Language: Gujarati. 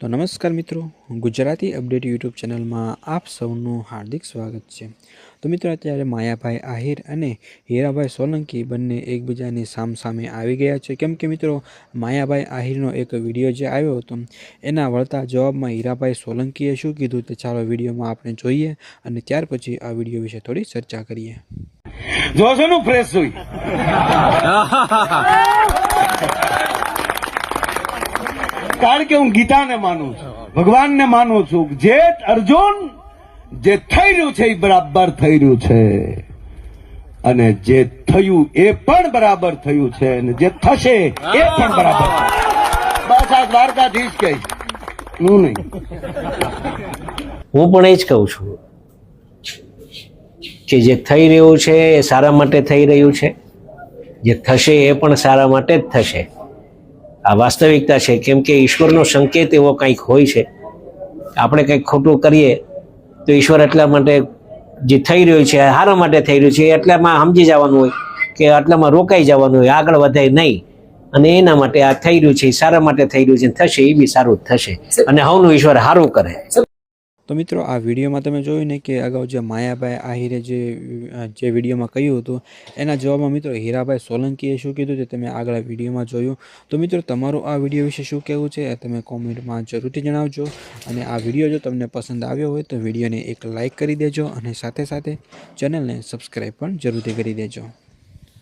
તો નમસ્કાર મિત્રો ગુજરાતી અપડેટ યુટ્યુબ ચેનલમાં આપ સૌનું હાર્દિક સ્વાગત છે. તો મિત્રો અત્યારે માયાભાઈ આહિર અને હીરાભાઈ સોલંકી બંને એકબીજાની સામસામે આવી ગયા છે. કેમ કે મિત્રો માયાભાઈ આહિરનો એક વીડિયો જે આવ્યો હતો એના વળતા જવાબમાં હીરાભાઈ સોલંકીએ શું કીધું તે ચાલો વિડીયોમાં આપણે જોઈએ અને ત્યાર પછી આ વીડિયો વિશે થોડી ચર્ચા કરીએ. જોશો નું ફ્રેશ સુઈ કારણ કે હું ગીતાને માનું છું, ભગવાનને માનું છું જે અર્જુન જે થઈ રહ્યું છે એ બરાબર થઈ રહ્યું છે. અને જે થયું એ પણ બરાબર થયું છે અને જે થશે એ પણ બરાબર બસ આ દ્વારકાધીશ કહીશ હું નહીં. હું પણ એ જ કહું છું કે જે થઈ રહ્યું છે એ સારા માટે થઈ રહ્યું છે. જે થશે એ પણ સારા માટે જ થશે. આ વાસ્તવિકતા છે કેમ કે ઈશ્વરનો સંકેત એવો કંઈક હોય છે. આપણે કંઈક ખોટું કરીએ તો ઈશ્વર એટલા માટે જે થઈ રહ્યું છે હારા માટે થઈ રહ્યું છે એટલામાં સમજી જવાનું હોય કે આટલામાં રોકાઈ જવાનું હોય આગળ વધાય નહીં. અને એના માટે આ થઈ રહ્યું છે એ સારા માટે થઈ રહ્યું છે થશે એ બી સારું થશે. અને હવનું ઈશ્વર સારું કરે. તો મિત્રો, આ વિડીયોમાં તમે જોયું ને કે અગાઉ જે માયાભાઈ આહિરે જે જે વિડીયોમાં કહ્યું હતું, એના જવાબમાં મિત્રો હીરાભાઈ સોલંકીએ શું કીધું તે તમે આગળ વિડીયોમાં જોયું. તો મિત્રો, તમારું આ વીડિયો વિશે શું કહેવું છે તમે કોમેન્ટમાં જરૂરથી જણાવજો અને આ વીડિયો જો તમને પસંદ આવ્યો હોય તો વિડીયોને એક લાઇક કરી દેજો અને સાથે સાથે ચેનલને સબસ્ક્રાઈબ પણ જરૂરથી કરી દેજો.